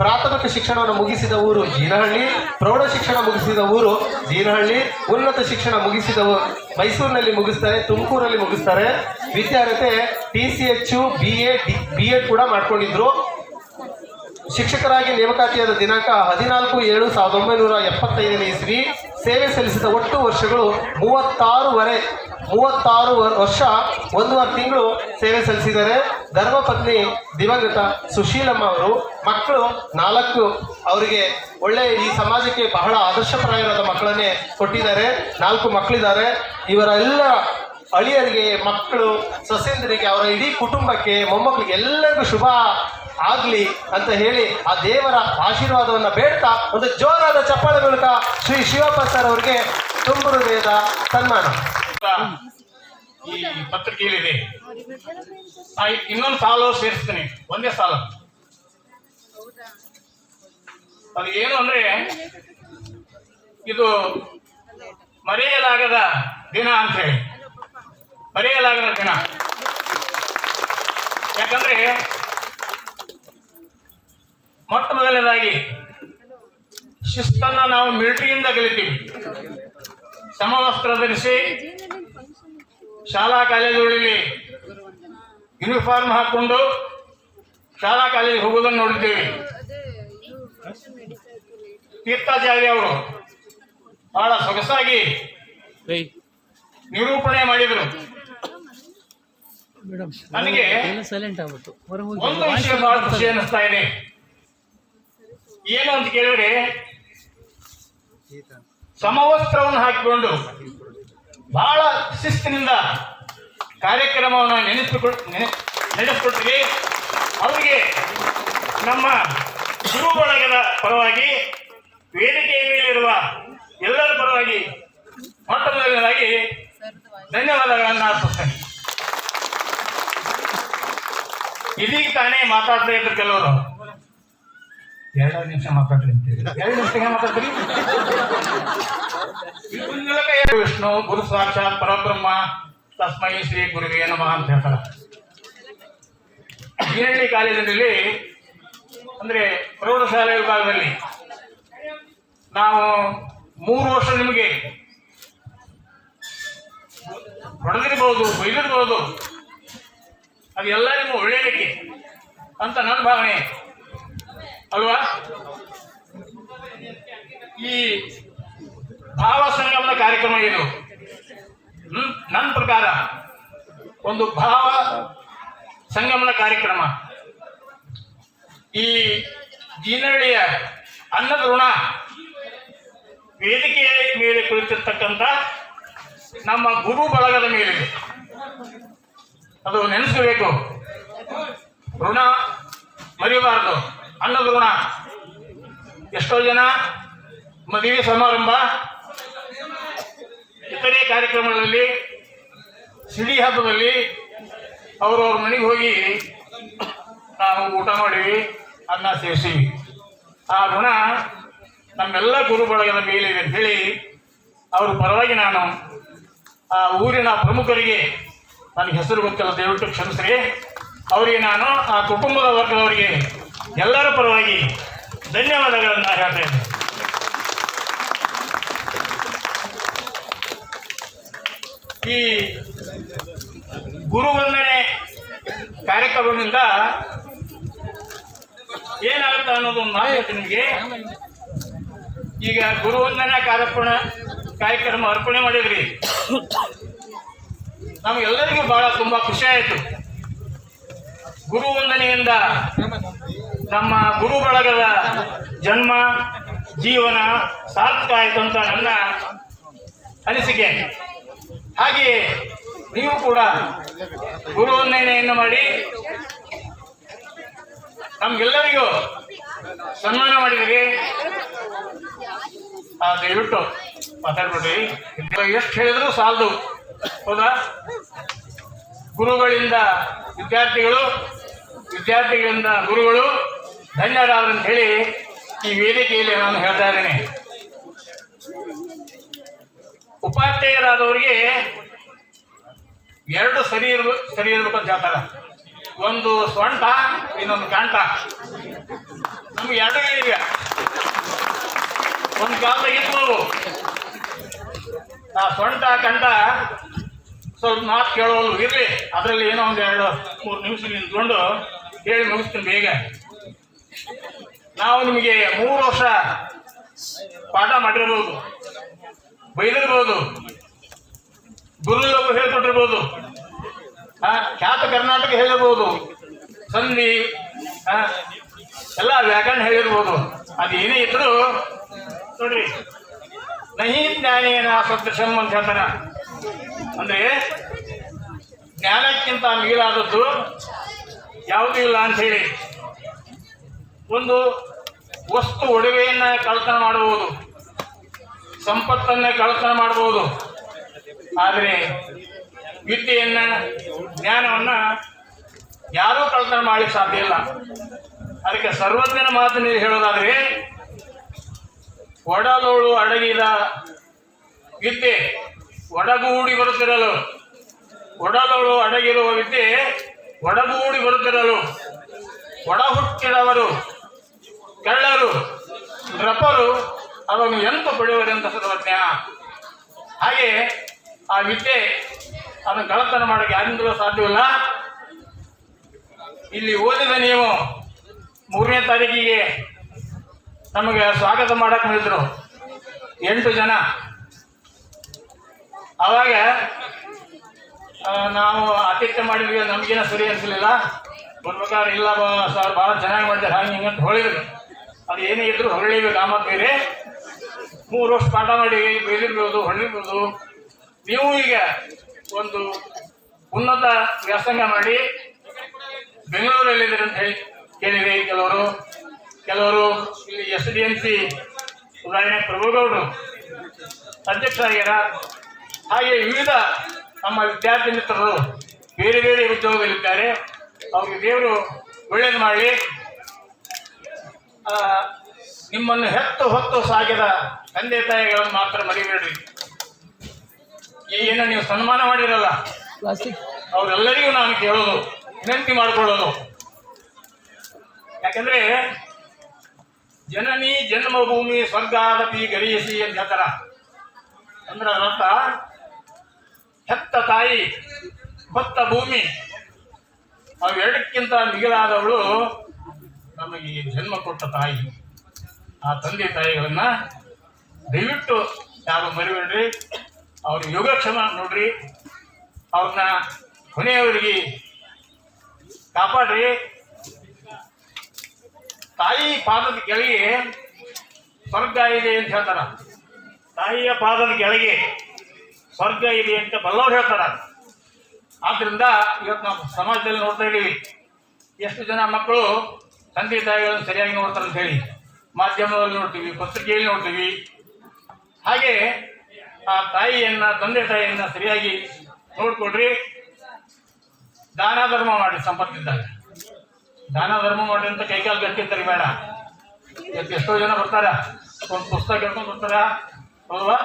ಪ್ರಾಥಮಿಕ ಶಿಕ್ಷಣವನ್ನು ಮುಗಿಸಿದ ಊರು ಜೀನಹಳ್ಳಿ. ಪ್ರೌಢ ಶಿಕ್ಷಣ ಮುಗಿಸಿದ ಊರು ಜೀನಹಳ್ಳಿ. ಉನ್ನತ ಶಿಕ್ಷಣ ಮುಗಿಸಿದ ಮೈಸೂರಿನಲ್ಲಿ ಮುಗಿಸ್ತಾರೆ, ತುಮಕೂರಲ್ಲಿ ಮುಗಿಸ್ತಾರೆ. ವಿದ್ಯಾರ್ಥಿ P C H B A B Ed ಕೂಡ ಮಾಡ್ಕೊಂಡಿದ್ರು. ಶಿಕ್ಷಕರಾಗಿ ನೇಮಕಾತಿಯಾದ ದಿನಾಂಕ ಹದಿನಾಲ್ಕು ಏಳು ಸಾವಿರದ ಒಂಬೈನೂರ ಎಪ್ಪತ್ತೈದನೇ ಇಸ್ವಿ. ಸೇವೆ ಸಲ್ಲಿಸಿದ ಒಟ್ಟು ವರ್ಷಗಳು ಮೂವತ್ತಾರೂವರೆ, ಮೂವತ್ತಾರು ವರ್- ವರ್ಷ, ಒಂದೂವರೆ ತಿಂಗಳು ಸೇವೆ ಸಲ್ಲಿಸಿದ್ದಾರೆ. ಧರ್ಮಪತ್ನಿ ದಿವಂಗತ ಸುಶೀಲಮ್ಮ ಅವರು, ಮಕ್ಕಳು ನಾಲ್ಕು ಅವರಿಗೆ ಒಳ್ಳೆ ಈ ಸಮಾಜಕ್ಕೆ ಬಹಳ ಆದರ್ಶಪ್ರಾಯರಾದ ಮಕ್ಕಳನ್ನೇ ಕೊಟ್ಟಿದ್ದಾರೆ. ನಾಲ್ಕು ಮಕ್ಕಳಿದ್ದಾರೆ. ಇವರೆಲ್ಲ ಅಳಿಯರಿಗೆ, ಮಕ್ಕಳು ಸೊಸೆಂದರಿಗೆ ಅವರ ಇಡೀ ಕುಟುಂಬಕ್ಕೆ, ಮೊಮ್ಮಕ್ಕಳಿಗೆ ಎಲ್ಲರಿಗೂ ಶುಭ ಆಗ್ಲಿ ಅಂತ ಹೇಳಿ ಆ ದೇವರ ಆಶೀರ್ವಾದವನ್ನು ಬೇಡ್ತಾ ಒಂದು ಜೋರಾದ ಚಪ್ಪಾಳೆ ಮೂಲಕ ಶ್ರೀ ಶಿವಪ್ಪ ಸರ್ ಅವರಿಗೆ ತುಂಬರು ವೇದ ಸನ್ಮಾನ. ಈ ಪತ್ರಿಕೆಯಲ್ಲಿದೆ ಇನ್ನೊಂದು ಸಾಲು ಸೇರಿಸ್ತೀನಿ. ಒಂದೇ ಸಾಲು. ಅದು ಏನು ಅಂದ್ರೆ, ಇದು ಮರೆಯಲಾಗದ ದಿನ ಅಂತ ಹೇಳಿ ಮರೆಯಲಾಗದ ದಿನ. ಯಾಕಂದ್ರೆ ಮೊಟ್ಟ ಮೊದಲನೇದಾಗಿ ಶಿಸ್ತನ್ನ ನಾವು ಮಿಲಿಟರಿಯಿಂದ ಕಲಿತೀವಿ. ಸಮವಸ್ತ್ರ ಧರಿಸಿ ಶಾಲಾ ಕಾಲೇಜುಗಳಲ್ಲಿ ಯೂನಿಫಾರ್ಮ್ ಹಾಕೊಂಡು ಶಾಲಾ ಕಾಲೇಜ್ ಹೋಗೋದನ್ನು ನೋಡಿದ್ದೇವೆ. ತೀರ್ಥಾಚಾರ್ಯ ಅವರು ಬಹಳ ಸೊಗಸಾಗಿ ನಿರೂಪಣೆ ಮಾಡಿದರು. ನನಗೆ ಒಂದು ವಿಷಯ ಬಹಳ ಖುಷಿ ಅನ್ನಿಸ್ತಾ ಇದೆ. ಏನು ಅಂತ ಕೇಳಿದ್ರೆ ಸಮವಸ್ತ್ರವನ್ನು ಹಾಕಿಕೊಂಡು ಬಹಳ ಶಿಸ್ತಿನಿಂದ ಕಾರ್ಯಕ್ರಮವನ್ನು ನೆನೆಸಿಕೊಳ್ ನೆನೆ ನಡೆಸಿಕೊಟ್ರಿ ಅವರಿಗೆ ನಮ್ಮ ಗುರು ಬಳಗದ ಪರವಾಗಿ ವೇದಿಕೆಯ ಮೇಲಿರುವ ಎಲ್ಲರ ಪರವಾಗಿ ಮೊದಲನೇದಾಗಿ ಧನ್ಯವಾದಗಳನ್ನು ಅರ್ಪಿಸ್ತೇನೆ ಇದೀಗ ತಾನೇ ಮಾತಾಡ್ತಾ ಇದ್ರು ಕೆಲವರು. ಎರಡು ನಿಮಿಷ ಮಾತಾಡ್ರಿ ಅಂತೀರಿ ಎರಡು ನಿಮಿಷ ಮಾತಾಡ್ರಿ. ಇದ್ರ ಮೂಲಕ ಏನು ವಿಷ್ಣು, ಗುರು ಸಾಕ್ಷಾತ್ ಪರಬ್ರಹ್ಮ, ತಸ್ಮೈ ಶ್ರೀ ಗುರುವೇ ನಮಃ ಅಂತ ಹೇಳ್ತಾರೆ. ಬೀರಳ್ಳಿ ಕಾಲೇಜಿನಲ್ಲಿ, ಅಂದ್ರೆ ಪ್ರೌಢಶಾಲೆ ವಿಭಾಗದಲ್ಲಿ ನಾವು ಮೂರು ವರ್ಷ ನಿಮಗೆ ಹೊಡೆದಿರ್ಬೋದು, ಬೈದಿರ್ಬೋದು. ಅದೆಲ್ಲ ನಿಮ್ಮ ಒಳ್ಳೆಯದಕ್ಕೆ ಅಂತ ನನ್ನ ಭಾವನೆ. ಅಲ್ವಾ? ಈ ಭಾವ ಸಂಗಮದ ಕಾರ್ಯಕ್ರಮ ಏನು? ನನ್ನ ಪ್ರಕಾರ ಒಂದು ಭಾವ ಸಂಗಮನ ಕಾರ್ಯಕ್ರಮ. ಈ ಜೀನಹಳ್ಳಿಯ ಅನ್ನದ ಋಣ ವೇದಿಕೆಯ ಮೇಲೆ ಕುಳಿತಿರ್ತಕ್ಕಂಥ ನಮ್ಮ ಗುರು ಬಳಗದ ಮೇಲಿದೆ. ಅದು ನೆನೆಸಬೇಕು ಋಣ ಮರಿಬಾರದು ಅನ್ನದ ಗುಣ. ಎಷ್ಟೋ ಜನ ಮದುವೆ ಸಮಾರಂಭ ಇತರೆ ಕಾರ್ಯಕ್ರಮಗಳಲ್ಲಿ, ಸಿಡಿ ಹಬ್ಬದಲ್ಲಿ ಅವರವ್ರ ಮನೆಗೆ ಹೋಗಿ ನಾವು ಊಟ ಮಾಡಿವಿ, ಅನ್ನ ಸೇರಿಸಿವಿ ಆ ಗುಣ ನಮ್ಮೆಲ್ಲ ಗುರು ಬಳಗದ ಮೇಲಿದೆ ಅಂತ ಹೇಳಿ ಅವ್ರ ಪರವಾಗಿ ನಾನು ಆ ಊರಿನ ಪ್ರಮುಖರಿಗೆ ನನಗೆ ಹೆಸರು ಗೊತ್ತಿಲ್ಲ, ದಯವಿಟ್ಟು ಕ್ಷಮಿಸ್ರಿ. ಅವರಿಗೆ ನಾನು ಆ ಕುಟುಂಬದ ವರ್ಗದವರಿಗೆ ಎಲ್ಲರ ಪರವಾಗಿ ಧನ್ಯವಾದಗಳನ್ನು ಹೇಳ್ತಾ ಇದ್ದೇನೆ. ಈ ಗುರುವಂದನೆ ಕಾರ್ಯಕ್ರಮದಿಂದ ಏನಾಗುತ್ತೆ ಅನ್ನೋದು ಮಾಹಿತಿ ಹೇಳ್ತೀನಿ ನಿಮಗೆ. ಈಗ ಗುರುವಂದನೆ ಕಾರ್ಯಕ್ರಮ ಕಾರ್ಯಕ್ರಮ ಅರ್ಪಣೆ ಮಾಡಿದ್ರಿ. ನಮಗೆಲ್ಲರಿಗೂ ಬಹಳ ತುಂಬಾ ಖುಷಿ ಆಯಿತು. ಗುರು ವಂದನೆಯಿಂದ ನಮ್ಮ ಗುರು ಬಳಗದ ಜನ್ಮ, ಜೀವನ ಸಾರ್ಥಕ ಆಯಿತು ಅಂತ ನನ್ನ ಅನಿಸಿಕೆ. ಹಾಗೆಯೇ ನೀವು ಕೂಡ ಗುರು ವಂದನೆಯನ್ನು ಮಾಡಿ ನಮ್ಗೆಲ್ಲರಿಗೂ ಸನ್ಮಾನ ಮಾಡಿದಿರಿ ದಯವಿಟ್ಟು ಮಾತಾಡ್ಬಿಡ್ರಿ. ಎಷ್ಟು ಹೇಳಿದ್ರು ಸಾಲದು. ಹೌದಾ? ಗುರುಗಳಿಂದ ವಿದ್ಯಾರ್ಥಿಗಳು, ವಿದ್ಯಾರ್ಥಿಗಳಿಂದ ಗುರುಗಳು ಧನ್ಯರಾದ್ರು ಅಂತ ಹೇಳಿ ಈ ವೇದಿಕೆಯಲ್ಲಿ ನಾನು ಹೇಳ್ತಾ ಇದ್ದೇನೆ. ಉಪಾಧ್ಯಾಯರಾದವರಿಗೆ ಎರಡು ಸರಿ ಇರ್ಬೇಕು ಸರಿ ಇರ್ಬೇಕು ಅಂತ ಹೇಳ್ತಾರೆ. ಒಂದು ಸೊಂಟ ಇನ್ನೊಂದು ಕಾಂಟ ನಮ್ಗೆ ಎರಡು ಈಗ ಒಂದು ಕಾಲದಾಗ ಇರ್ಬೋದು ಆ ಸೊಂಟ ಕಂಠ ಸ್ವಲ್ಪ ಮಾತು ಕೇಳೋದು ಇರಲಿ. ಅದರಲ್ಲಿ ಏನೋ ಒಂದು ಎರಡು ಮೂರು ನಿಮಿಷ ನಿಂತ್ಕೊಂಡು ಹೇಳಿ ಮುಗಿಸ್ತೀನಿ ಬೇಗ. ನಾವು ನಿಮಗೆ ಮೂರು ವರ್ಷ ಪಾಠ ಮಾಡಿರ್ಬೋದು ಬೈದಿರ್ಬೋದು ಗುರುಗಳು ಹೇಳ್ಕೊಟ್ಟಿರ್ಬೋದು ಆ, ಖ್ಯಾತ ಕರ್ನಾಟಕ ಹೇಳಿರ್ಬೋದು ಸಂಧಿ ಎಲ್ಲ ವ್ಯಾಕರಣ ಹೇಳಿರ್ಬೋದು. ಅದು ಏನೇ ಇದ್ರು ನೋಡ್ರಿ ನಹಿ ಜ್ಞಾನೇನ ಸದೃಶಂ ಅಂತ ಹೇಳ್ತಾರ ಅಂದ್ರೆ ಜ್ಞಾನಕ್ಕಿಂತ ಮಿಗಿಲಾದದ್ದು ಯಾವುದೂ ಇಲ್ಲ ಅಂತ ಹೇಳಿ. ಒಂದು ವಸ್ತು ಒಡವೆಯನ್ನ ಕಳ್ತನ ಮಾಡಬಹುದು ಸಂಪತ್ತನ್ನ ಕಳ್ತನ ಮಾಡಬಹುದು ಆದರೆ ವಿದ್ಯೆಯನ್ನ, ಜ್ಞಾನವನ್ನ ಯಾರೂ ಕಳ್ತನ ಮಾಡಲಿಕ್ಕೆ ಸಾಧ್ಯ ಇಲ್ಲ. ಅದಕ್ಕೆ ಸರ್ವಜ್ಞನ ಮಾತನ್ನು ಹೇಳೋದಾದ್ರೆ, ಒಡಲೋಳು ಅಡಗಿದ ವಿದ್ಯೆ ಒಡಗೂಡಿ ಬರುತ್ತಿರಲು. ಒಡಲೋಳು ಅಡಗಿರುವ ವಿದ್ಯೆ ಒಡಗೂಡಿ ಬರುತ್ತಿರಲು. ಒಡ ಹುಟ್ಟಿದವರು ಕೆಳ್ಳರು ರಪರು ಅವನು ಎಂತ ಅಂತ ಸರ್ವಜ್ಞ ಹಾಗೆ ಆ ವಿದ್ಯೆ ಅದನ್ನು ಕಳತನ ಮಾಡೋಕೆ ಯಾರಿಂದಲೂ ಸಾಧ್ಯವಿಲ್ಲ. ಇಲ್ಲಿ ಓದಿದ ನೀವು ಮೂರನೇ ತಾರೀಕಿಗೆ ನಮಗೆ ಸ್ವಾಗತ ಮಾಡಕ್ಕೆ ಬಂದಿದ್ರು ಎಂಟು ಜನ. ಅವಾಗ ನಾವು ಆತಿಥ್ಯ ಮಾಡಿದ್ವಿ, ನಮಗೇನ ಸರಿ ಅನಿಸಲಿಲ್ಲ. ಬರ್ಬೇಕಾದ್ರೆ ಇಲ್ಲ ಸರ್ ಭಾಳ ಚೆನ್ನಾಗಿ ಮಾಡಿದ್ದಾರೆ, ಹಾಗೆ ಹಿಂಗಂತ ಹೊಳಿದ್ರು. ಅದು ಏನೇ ಇದ್ರು ಹೊರಳಿವೆ ಆ ಬೇರೆ. ಮೂರು ವರ್ಷ ಪಾಠ ಮಾಡಿ ಬೈಲಿರ್ಬೋದು ಹೊಳಿರ್ಬೋದು ನೀವು ಈಗ ಒಂದು ಉನ್ನತ ವ್ಯಾಸಂಗ ಮಾಡಿ ಬೆಂಗಳೂರಲ್ಲಿದ್ದೀರಿ ಅಂತ ಹೇಳಿ ಕೇಳಿದೆ ಕೆಲವರು. ಕೆಲವರು ಇಲ್ಲಿ ಎಸ್ ಡಿ ಎಂ ಸಿ ಉದಾಹರಣೆ ಪ್ರಭುಗೌಡರು. ಅಧ್ಯಕ್ಷರಾಗ್ಯಾರ ಹಾಗೆ ವಿವಿಧ ನಮ್ಮ ವಿದ್ಯಾರ್ಥಿ ಮಿತ್ರರು ಬೇರೆ ಬೇರೆ ಉದ್ಯೋಗದಲ್ಲಿದ್ದಾರೆ. ಅವರಿಗೆ ದೇವರು ಒಳ್ಳೇದು ಮಾಡಲಿ. ನಿಮ್ಮನ್ನು ಹೆತ್ತು ಹೊತ್ತು ಸಾಗಿದ ತಂದೆ ತಾಯಿಗಳನ್ನು ಮಾತ್ರ ಮರಿಬೇಡ್ರಿ ಏನು ನೀವು ಸನ್ಮಾನ ಮಾಡಿರಲ್ಲ. ಅವರೆಲ್ಲರಿಗೂ ನಾನು ಕೇಳೋದು ವಿನಂತಿ ಮಾಡಿಕೊಳ್ಳೋದು. ಯಾಕಂದ್ರೆ ಜನನಿ ಜನ್ಮಭೂಮಿ ಸ್ವರ್ಗಾದಪಿ ಗರಿಯಸಿ ಅಂತ ಹೇಳ್ತಾರ ಅಂದ್ರೆ ಅದರ್ಥ ಹೆತ್ತ ತಾಯಿ ಹೊತ್ತ ಭೂಮಿ ಅವೆರಡಕ್ಕಿಂತ ಮಿಗಿಲಾದವಳು ನಮಗೆ ಈ ಜನ್ಮ ಕೊಟ್ಟ ತಾಯಿ, ಆ ತಂದೆ ತಾಯಿಗಳನ್ನ ದಯವಿಟ್ಟು ಯಾರು ಮರಿಬೇಡ್ರಿ. ಅವ್ರ ಯೋಗಕ್ಷೇಮ ನೋಡ್ರಿ. ಅವ್ರನ್ನ ಕೊನೆಯವರಿಗೆ ಕಾಪಾಡ್ರಿ. ತಾಯಿ ಪಾದದ ಕೆಳಗೆ ಸ್ವರ್ಗ ಇದೆ ಅಂತ ಹೇಳ್ತಾರ. ತಾಯಿಯ ಪಾದದ ಕೆಳಗೆ ಸ್ವರ್ಗ ಇದೆ ಅಂತ ಬಲ್ಲವ್ರು ಹೇಳ್ತಾರ. ಆದ್ರಿಂದ ಇವತ್ತು ನಾವು ಸಮಾಜದಲ್ಲಿ ನೋಡ್ತಾ ಇದ್ದೀವಿ. ಎಷ್ಟು ಜನ ಮಕ್ಕಳು ತಂದೆ ತಾಯಿಗಳನ್ನು ಸರಿಯಾಗಿ ನೋಡ್ತಾರೆ ಅಂತ ಹೇಳಿ ಮಾಧ್ಯಮದಲ್ಲಿ ನೋಡ್ತೀವಿ, ಪತ್ರಿಕೆಯಲ್ಲಿ ನೋಡ್ತೀವಿ. ಹಾಗೆ ಆ ತಾಯಿಯನ್ನ, ತಂದೆ ತಾಯಿಯನ್ನ ಸರಿಯಾಗಿ ನೋಡ್ಕೊಡ್ರಿ. ದಾನ ಧರ್ಮ ಮಾಡಿ ಸಂಪತ್ತಿದ್ದಾಗ. ದಾನ ಧರ್ಮ ಮಾಡಿ ಅಂತ ಕೈಕಾಲು ಗಟ್ಟಿರ್ತಾರೆ ಬೇಡ. ಎಷ್ಟೋ ಜನ ಬರ್ತಾರ, ಒಂದು ಪುಸ್ತಕ ಹಿಡ್ಕೊಂಡು ಬರ್ತಾರ ಹೌದವಾ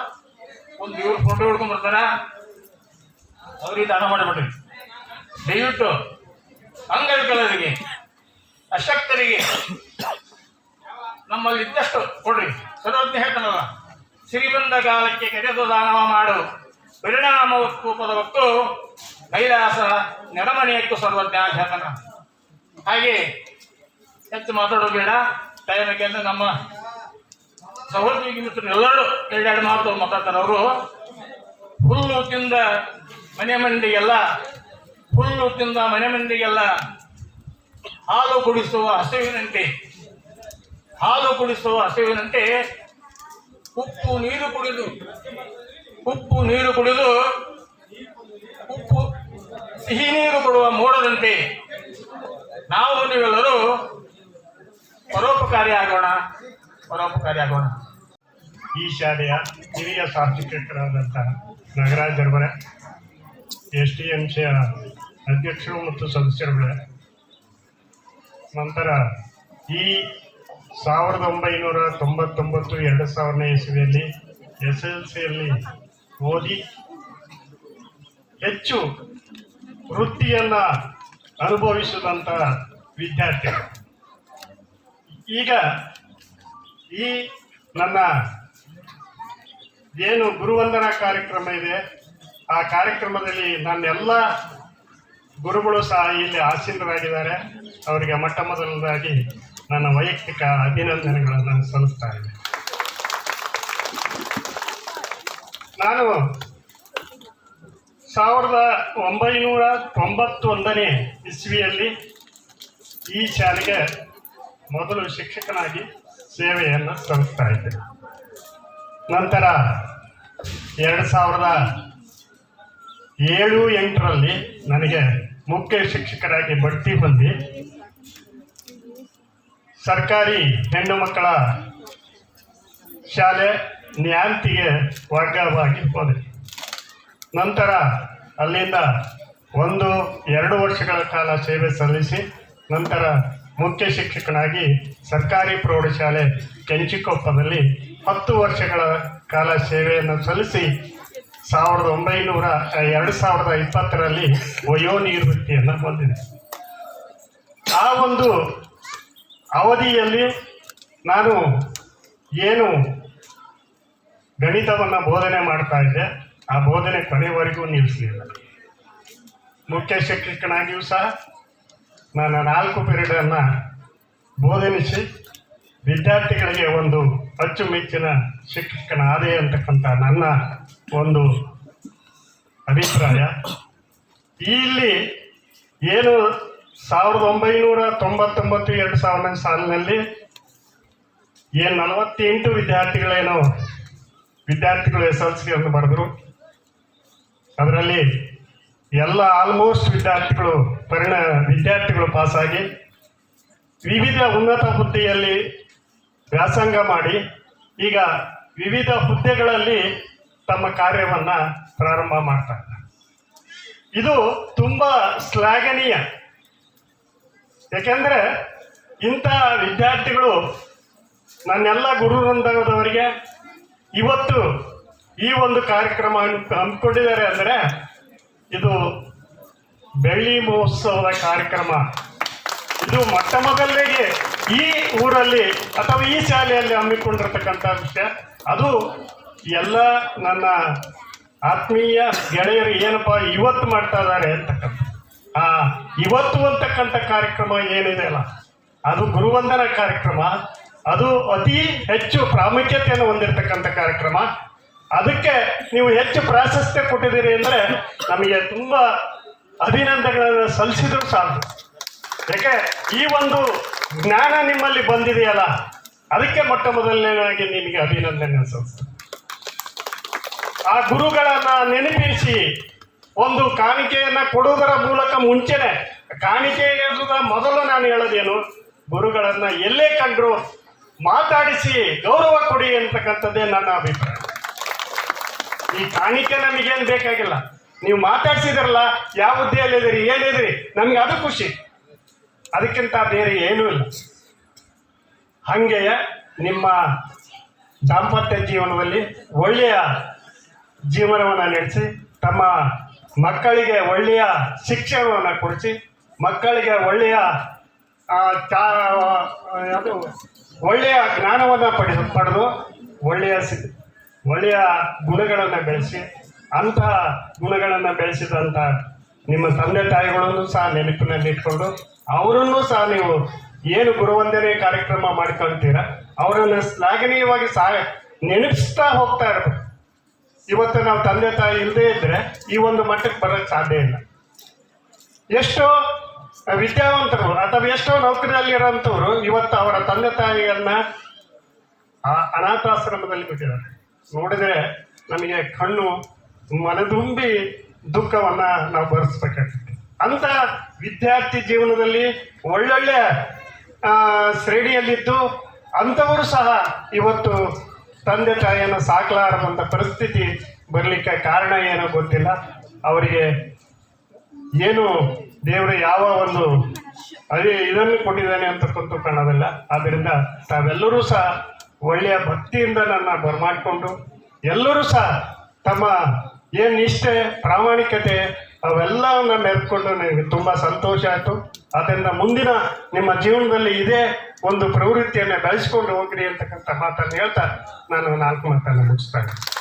ಒಂದು ಇವ್ರ ಫೋಟೋ ಹಿಡ್ಕೊಂಡು ಬರ್ತಾರ. ಅವ್ರಿಗೆ ದಾನ ಮಾಡಿಬಿಡ್ರಿ. ದಯವಿಟ್ಟು ಅಂಗವಿಕಲರಿಗೆ ಅಶಕ್ತರಿಗೆ ನಮ್ಮಲ್ಲಿ ಇದ್ದಷ್ಟು ಕೊಡ್ರಿ. ಸರ್ವಜ್ಞ ಹೇಳ್ತಾನಲ್ಲ ಸಿರಿಬಂದ ಕಾಲಕ್ಕೆ ಕೆರೆದು ದಾನವ ಮಾಡು. ಪರಿಣಾಮ ಕೂಪದ ಹೊತ್ತು ಕೈಲಾಸ ನೆಡಮನೆಯಕ್ಕೂ ಸರ್ವಜ್ಞ ಹೇಳ್ತಾನ ಹಾಗೆ ಹೆಚ್ಚು ಮಾತಾಡೋ ಬೇಡ ಟೈಮಕ್ಕೆ ಅಂದ್ರೆ ನಮ್ಮ ಸಹೋದ್ಯೋಗಿ ಮಿತ್ರರು ಎಲ್ಲರೂ ಎರಡೆರಡು ಮಾತು ಮಾತಾಡ್ತಾರೆ ಅವರು. ಹುಲ್ಲು ತಿಂದ ಮನೆ ಮಂದಿಗೆಲ್ಲ ಹುಲ್ಲು ತಿಂದ ಮನೆ ಮಂದಿಗೆಲ್ಲ ಹಾಲು ಕುಡಿಸುವ ಹಸಿವಿನಂತೆ. ಹಾಲು ಕುಡಿಸುವ ಹಸಿವಿನಂತೆ ಉಪ್ಪು ನೀರು ಕುಡಿದು, ಉಪ್ಪು ನೀರು ಕುಡಿದು, ಉಪ್ಪು ಸಿಹಿ ನೀರು ಕೊಡುವ ಮೋಡದಂತೆ ನಾವು ನೀವೆಲ್ಲರೂ ಪರೋಪಕಾರಿ ಆಗೋಣ ಪರೋಪಕಾರಿ ಆಗೋಣ. ಈ ಶಾಲೆಯ ಹಿರಿಯ ಸಾಹಿತ್ಯಕರಾದಂಥ ನಾಗರಾಜ್ ಎಸ್ ಡಿ ಎಂ ಸಿಯ ಅಧ್ಯಕ್ಷರು ಮತ್ತು ಸದಸ್ಯರುಗಳೇ ನಂತರ ಈ ಸಾವಿರದ ಒಂಬೈನೂರ ತೊಂಬತ್ತೊಂಬತ್ತು, ಎರಡು ಸಾವಿರನೇ ಇಸವಿಯಲ್ಲಿ ಎಸ್ ಎಲ್ ಸಿಯಲ್ಲಿ ಓದಿ ಹೆಚ್ಚು ವೃತ್ತಿಯನ್ನು ಅನುಭವಿಸಿದಂಥ ವಿದ್ಯಾರ್ಥಿಗಳು. ಈಗ ಈ ನನ್ನ ಏನು ಗುರುವಂದನಾ ಕಾರ್ಯಕ್ರಮ ಇದೆ, ಆ ಕಾರ್ಯಕ್ರಮದಲ್ಲಿ ನನ್ನೆಲ್ಲ ಗುರುಗಳು ಸಹ ಇಲ್ಲಿ ಆಸೀನರಾಗಿದ್ದಾರೆ ಅವರಿಗೆ ಮೊಟ್ಟ ಮೊದಲನೇದಾಗಿ ನನ್ನ ವೈಯಕ್ತಿಕ ಅಭಿನಂದನೆಗಳನ್ನು ಸಲ್ಲಿಸ್ತಾ ಇದ್ದೇನೆ. ನಾನು ಸಾವಿರದ ಒಂಬೈನೂರ ತೊಂಬತ್ತೊಂದನೇ ಇಸ್ವಿಯಲ್ಲಿ ಈ ಶಾಲೆಗೆ ಮೊದಲು ಶಿಕ್ಷಕನಾಗಿ ಸೇವೆಯನ್ನು ಸಲ್ಲಿಸ್ತಾ ಇದ್ದೆ. ನಂತರ ಎರಡು ಸಾವಿರದ ಏಳು ಎಂಟರಲ್ಲಿ ನನಗೆ ಮುಖ್ಯ ಶಿಕ್ಷಕರಾಗಿ ಬಡ್ತಿ ಹೊಂದಿ ಸರ್ಕಾರಿ ಹೆಣ್ಣು ಮಕ್ಕಳ ಶಾಲೆ ನ್ಯಾಂತಿಗೆ ವರ್ಗವಾಗಿ ಹೋದೆ. ನಂತರ ಅಲ್ಲಿಂದ ಒಂದು, ಎರಡು ವರ್ಷಗಳ ಕಾಲ ಸೇವೆ ಸಲ್ಲಿಸಿ ನಂತರ ಮುಖ್ಯ ಶಿಕ್ಷಕನಾಗಿ ಸರ್ಕಾರಿ ಪ್ರೌಢಶಾಲೆ ಕೆಂಚಿಕೊಪ್ಪದಲ್ಲಿ ಹತ್ತು ವರ್ಷಗಳ ಕಾಲ ಸೇವೆಯನ್ನು ಸಲ್ಲಿಸಿ ಸಾವಿರದ ಒಂಬೈನೂರ ಎರಡು ಸಾವಿರದ ಇಪ್ಪತ್ತರಲ್ಲಿ ವಯೋನಿವೃತ್ತಿಯನ್ನು ಹೊಂದಿದೆ. ಆ ಒಂದು ಅವಧಿಯಲ್ಲಿ ನಾನು ಏನು ಗಣಿತವನ್ನು ಬೋಧನೆ ಮಾಡ್ತಾ ಇದ್ದೆ, ಆ ಬೋಧನೆ ಕೊನೆವರೆಗೂ ನಿಲ್ಲಿಸಲಿಲ್ಲ. ಮುಖ್ಯ ಶಿಕ್ಷಕನಾಗಿಯೂ ಸಹ ನಾನು ನಾಲ್ಕು ಪೀರಿಯಡನ್ನು ಬೋಧನಿಸಿ ವಿದ್ಯಾರ್ಥಿಗಳಿಗೆ ಒಂದು ಅಚ್ಚುಮೆಚ್ಚಿನ ಶಿಕ್ಷಕನಾದೆ ಅಂತಕ್ಕಂಥ ನನ್ನ ಒಂದು ಅಭಿಪ್ರಾಯ. ಇಲ್ಲಿ ಏನು ಸಾವಿರದ ಒಂಬೈನೂರ ತೊಂಬತ್ತೊಂಬತ್ತು, ಎರಡು ಸಾವಿರದ ಸಾಲಿನಲ್ಲಿ ಏನು ನಲವತ್ತೆಂಟು ವಿದ್ಯಾರ್ಥಿಗಳೇನು ವಿದ್ಯಾರ್ಥಿಗಳು ಎಸ್ ಎಲ್ ಸಿಯನ್ನು ಬರೆದರು. ಅದರಲ್ಲಿ ಎಲ್ಲ ಆಲ್ಮೋಸ್ಟ್ ವಿದ್ಯಾರ್ಥಿಗಳು, ಪರಿಣ, ವಿದ್ಯಾರ್ಥಿಗಳು ಪಾಸಾಗಿ. ವಿವಿಧ ಉನ್ನತ ಹುದ್ದೆಯಲ್ಲಿ ವ್ಯಾಸಂಗ ಮಾಡಿ ಈಗ ವಿವಿಧ ಹುದ್ದೆಗಳಲ್ಲಿ ತಮ್ಮ ಕಾರ್ಯವನ್ನು ಪ್ರಾರಂಭ ಮಾಡ್ತಾ ಇದು ತುಂಬ ಶ್ಲಾಘನೀಯ. ಯಾಕೆಂದರೆ ಇಂಥ ವಿದ್ಯಾರ್ಥಿಗಳು ನನ್ನೆಲ್ಲ ಗುರು ವೃಂದದವರಿಗೆ ಇವತ್ತು ಈ ಒಂದು ಕಾರ್ಯಕ್ರಮ ಹಮ್ಮಿ- ಹಮ್ಮಿಕೊಂಡಿದ್ದಾರೆ ಅಂದರೆ ಇದು ಬೆಳ್ಳಿ ಮಹೋತ್ಸವದ ಕಾರ್ಯಕ್ರಮ. ಇದು ಮೊಟ್ಟ ಮೊದಲಿಗೆ ಈ ಊರಲ್ಲಿ ಅಥವಾ ಈ ಶಾಲೆಯಲ್ಲಿ ಹಮ್ಮಿಕೊಂಡಿರ್ತಕ್ಕಂಥ ವಿಷಯ, ಅದು ಎಲ್ಲ ನನ್ನ ಆತ್ಮೀಯ ಗೆಳೆಯರು ಏನಪ್ಪ ಇವತ್ತು ಮಾಡ್ತಾ ಇದ್ದಾರೆ ಅಂತಕ್ಕಂಥ ಆ, ಇವತ್ತು ಅಂತಕ್ಕಂಥ ಕಾರ್ಯಕ್ರಮ ಏನಿದೆ ಅಲ್ಲ, ಅದು ಗುರುವಂದನ ಕಾರ್ಯಕ್ರಮ, ಅದು ಅತಿ ಹೆಚ್ಚು ಪ್ರಾಮುಖ್ಯತೆಯನ್ನು ಹೊಂದಿರತಕ್ಕಂಥ ಕಾರ್ಯಕ್ರಮ. ಅದಕ್ಕೆ ನೀವು ಹೆಚ್ಚು ಪ್ರಾಶಸ್ತ್ಯ ಕೊಟ್ಟಿದ್ದೀರಿ ಅಂದರೆ ನಮಗೆ ತುಂಬ ಅಭಿನಂದನೆಗಳನ್ನು ಸಲ್ಲಿಸಿದ್ರು ಸಾಕು. ಯಾಕೆ? ಈ ಒಂದು ಜ್ಞಾನ ನಿಮ್ಮಲ್ಲಿ ಬಂದಿದೆಯಲ್ಲ, ಅದಕ್ಕೆ ಮೊಟ್ಟ ಮೊದಲನೇದಾಗಿ ನಿಮಗೆ ಅಭಿನಂದನೆ ಅನ್ಸುತ್ತೆ ಆ ಗುರುಗಳನ್ನ ನೆನಪಿಸಿ ಒಂದು ಕಾಣಿಕೆಯನ್ನ ಕೊಡುವುದರ ಮೂಲಕ ಮುಂಚೆನೆ, ಕಾಣಿಕೆ ಮೊದಲು ನಾನು ಹೇಳೋದೇನು, ಗುರುಗಳನ್ನ ಎಲ್ಲೇ ಕಂಡ್ರು ಮಾತಾಡಿಸಿ ಗೌರವ ಕೊಡಿ ಅಂತಕ್ಕಂಥದ್ದೇ ನನ್ನ ಅಭಿಪ್ರಾಯ. ಈ ಕಾಣಿಕೆ ನಮಗೇನು ಬೇಕಾಗಿಲ್ಲ. ನೀವು ಮಾತಾಡ್ಸಿದ್ರಲ್ಲ, ಯಾವ ಹುದ್ದೆಯಲ್ಲಿದ್ದೀರಿ ಏನಿದ್ರಿ ನಮ್ಗೆ ಅದು ಖುಷಿ. ಅದಕ್ಕಿಂತ ಬೇರೆ ಏನೂ ಇಲ್ಲ. ಹಾಗೆಯೇ ನಿಮ್ಮ ದಾಂಪತ್ಯ ಜೀವನದಲ್ಲಿ ಒಳ್ಳೆಯ ಜೀವನವನ್ನು ನಡೆಸಿ, ತಮ್ಮ ಮಕ್ಕಳಿಗೆ ಒಳ್ಳೆಯ ಶಿಕ್ಷಣವನ್ನು ಕೊಡಿಸಿ, ಮಕ್ಕಳಿಗೆ ಒಳ್ಳೆಯ ಅದು, ಒಳ್ಳೆಯ ಜ್ಞಾನವನ್ನು ಪಡೆದು ಪಡೆದು ಒಳ್ಳೆಯ ಒಳ್ಳೆಯ ಗುಣಗಳನ್ನು ಬೆಳೆಸಿ, ಅಂತಹ ಗುಣಗಳನ್ನು ಬೆಳೆಸಿದಂಥ ನಿಮ್ಮ ತಂದೆ ತಾಯಿಗಳನ್ನು ಸಹ ನೆನಪಿನಲ್ಲಿ ಇಟ್ಕೊಂಡು ಅವರನ್ನು ಸಹ ನೀವು ಏನು ಗುರುವಂದನೆ ಕಾರ್ಯಕ್ರಮ ಮಾಡ್ಕೊಳ್ತೀರ ಅವರನ್ನು ಶ್ಲಾಘನೀಯವಾಗಿ ಸಹ ನೆನಪಿಸ್ತಾ ಹೋಗ್ತಾ ಇರಬೇಕು. ಇವತ್ತು ನಾವು ತಂದೆ ತಾಯಿ ಇಲ್ಲದೇ ಇದ್ರೆ ಈ ಒಂದು ಮಟ್ಟಕ್ಕೆ ಬರೋಕ್ಕೆ ಸಾಧ್ಯ ಇಲ್ಲ. ಎಷ್ಟೋ ವಿದ್ಯಾವಂತರು ಅಥವಾ ಎಷ್ಟೋ ನೌಕರಿಯಲ್ಲಿರೋಂಥವ್ರು ಇವತ್ತು ಅವರ ತಂದೆ ತಾಯಿಯನ್ನ ಅನಾಥಾಶ್ರಮದಲ್ಲಿ ಬಿಟ್ಟಿದ್ದಾರೆ. ನೋಡಿದ್ರೆ ನಮಗೆ ಕಣ್ಣು ಮನದುಂಬಿ ದುಃಖವನ್ನ ನಾವು ಭರಿಸ್ಬೇಕಾಗ್ತದೆ ಅಂತ ವಿದ್ಯಾರ್ಥಿ ಜೀವನದಲ್ಲಿ ಒಳ್ಳೊಳ್ಳೆ ಶ್ರೇಣಿಯಲ್ಲಿದ್ದು ಅಂಥವರು ಸಹ ಇವತ್ತು ತಂದೆ ತಾಯಿಯನ್ನು ಸಾಕಲಾರದಂಥ ಪರಿಸ್ಥಿತಿ ಬರಲಿಕ್ಕೆ ಕಾರಣ ಏನೋ ಗೊತ್ತಿಲ್ಲ. ಅವರಿಗೆ ಏನು ದೇವರು ಯಾವ ಒಂದು ಅದೇ ಇದನ್ನು ಕೊಟ್ಟಿದ್ದಾನೆ ಅಂತಕ್ಕಂತೂ ಕಾಣೋದಿಲ್ಲ. ಆದ್ದರಿಂದ ತಾವೆಲ್ಲರೂ ಸಹ ಒಳ್ಳೆಯ ಭಕ್ತಿಯಿಂದ ನನ್ನ ಬರಮಾಡಿಕೊಂಡು ಎಲ್ಲರೂ ಸಹ ತಮ್ಮ ಏನು ನಿಷ್ಠೆ, ಪ್ರಾಮಾಣಿಕತೆ ಅವೆಲ್ಲವನ್ನ ಮೆರೆದುಕೊಂಡು ನನಗೆ ತುಂಬ ಸಂತೋಷ ಆಯಿತು. ಆದ್ದರಿಂದ ಮುಂದಿನ ನಿಮ್ಮ ಜೀವನದಲ್ಲಿ ಇದೇ ಒಂದು ಪ್ರವೃತ್ತಿಯನ್ನು ಬೆಳೆಸ್ಕೊಂಡು ಹೋಗ್ರಿ ಅಂತಕ್ಕಂಥ ಮಾತನ್ನು ಹೇಳ್ತಾ ನಾನು ನಾಲ್ಕು ಮಾತನ್ನು ಮುಗಿಸ್ತಾ ಇದ್ದೀನಿ.